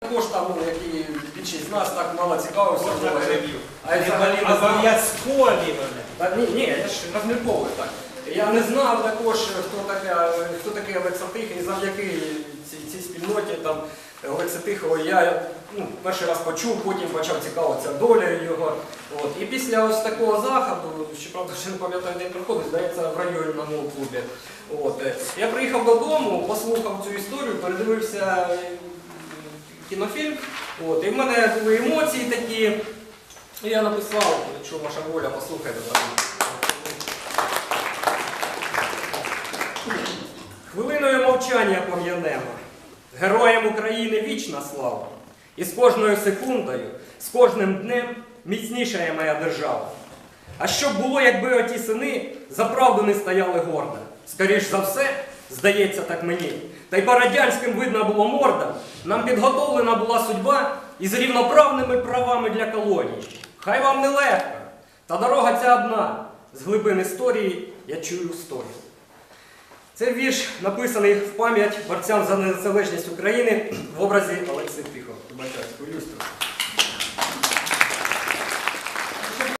Також там, ну, які більшість з нас так мало цікавився. Можна було. переб'ю. А я взагалі не знав. Та ні, ні, я ж розмірковую так. Я не знав також, хто така, хто такий Олекса Тихий, і завдяки цій, цій спільноті там Олекса Тихого я ну, перший раз почув, потім почав цікавитися долею його. От. І після ось такого заходу, щоправда, ще не пам'ятаю, де він проходить, здається, в районному клубі. От. е, Я приїхав додому, послухав цю історію, передивився кінофільм. От. І в мене були емоції такі. І я написав, якщо ваша воля, послухайте там. Хвилиною мовчання пом'янемо. Героям України вічна слава. І з кожною секундою, з кожним днем міцнішає моя держава. А що б було, якби оті сини за правду не стояли гордо? Скоріш за все, здається так мені. Та й по радянським видно було морда. Нам підготовлена була судьба із рівноправними правами для колоній. Хай вам не легко, та дорога ця одна. З глибин історії я чую стою. Це вірш написаний в пам'ять борцям за незалежність України в образі Олекси Тихо. Хвилююсь трохи.